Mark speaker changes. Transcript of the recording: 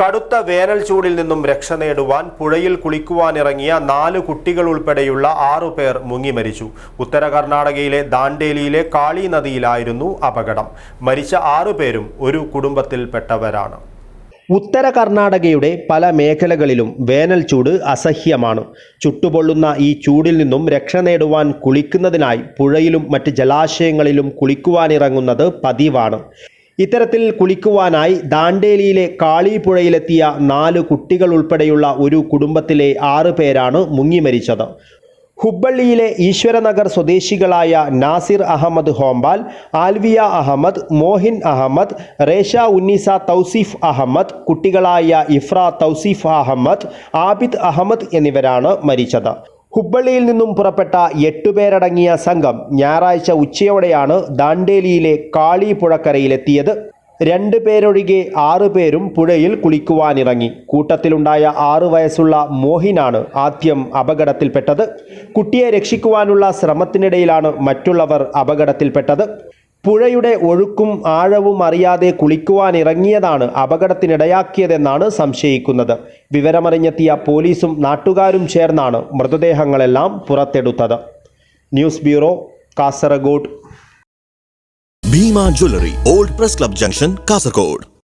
Speaker 1: കടുത്ത വേനൽ ചൂടിൽ നിന്നും രക്ഷ നേടുവാൻ പുഴയിൽ കുളിക്കുവാനിറങ്ങിയ നാല് കുട്ടികൾ ഉൾപ്പെടെയുള്ള ആറു പേർ മുങ്ങി മരിച്ചു. ഉത്തര കർണാടകയിലെ ദാണ്ടേലിയിലെ കാളി നദിയിലായിരുന്നു അപകടം. മരിച്ച ആറു പേരും ഒരു കുടുംബത്തിൽപ്പെട്ടവരാണ്. ഉത്തര കർണാടകയുടെ പല മേഖലകളിലും വേനൽ ചൂട് അസഹ്യമാണ്. ചുട്ടുപൊള്ളുന്ന ഈ ചൂടിൽ നിന്നും രക്ഷ നേടുവാൻ കുളിക്കുന്നതിനായി പുഴയിലും മറ്റ് ജലാശയങ്ങളിലും കുളിക്കുവാനിറങ്ങുന്നത് പതിവാണ്. ഇത്തരത്തിൽ കുളിക്കുവാനായി ദാണ്ടേലിയിലെ കാളിപ്പുഴയിലെത്തിയ നാല് കുട്ടികൾ ഉൾപ്പെടെയുള്ള ഒരു കുടുംബത്തിലെ ആറ് പേരാണ് മുങ്ങിമരിച്ചത് ഹുബ്ബള്ളിയിലെ ഈശ്വരനഗർ സ്വദേശികളായ നാസിർ അഹമ്മദ് ഹോംബാൽ ആൽവിയ അഹമ്മദ് മോഹിൻ അഹമ്മദ് റേഷ ഉന്നീസ തൗസീഫ് അഹമ്മദ് കുട്ടികളായ ഇഫ്ര തൗസീഫ് അഹമ്മദ് ആബിദ് അഹമ്മദ് എന്നിവരാണ് മരിച്ചത്. ഹുബ്ബള്ളിയിൽ നിന്നും പുറപ്പെട്ട എട്ടുപേരടങ്ങിയ സംഘം ഞായറാഴ്ച ഉച്ചയോടെയാണ് ദാണ്ടേലിയിലെ കാളി പുഴക്കരയിലെത്തിയത്. രണ്ട് പേരൊഴികെ ആറ് പേരും പുഴയിൽ കുളിക്കുവാനിറങ്ങി. കൂട്ടത്തിലുണ്ടായ ആറു വയസ്സുള്ള മോഹിനാണ് ആദ്യം അപകടത്തിൽപ്പെട്ടത്. കുട്ടിയെ രക്ഷിക്കുവാനുള്ള ശ്രമത്തിനിടയിലാണ് മറ്റുള്ളവർ അപകടത്തിൽപ്പെട്ടത്. പുഴയുടെ ഒഴുക്കും ആഴവും അറിയാതെ കുളിക്കുവാൻ ഇറങ്ങിയതാണ് അപകടത്തിനിടയാക്കിയതെന്നാണ് സംശയിക്കുന്നത്. വിവരമറിഞ്ഞെത്തിയ പോലീസും നാട്ടുകാരും ചേർന്നാണ് മൃതദേഹങ്ങളെല്ലാം പുറത്തെടുത്തത്. News bureau Kasaragod.
Speaker 2: Bhima jewellery old press club junction Kasaragod.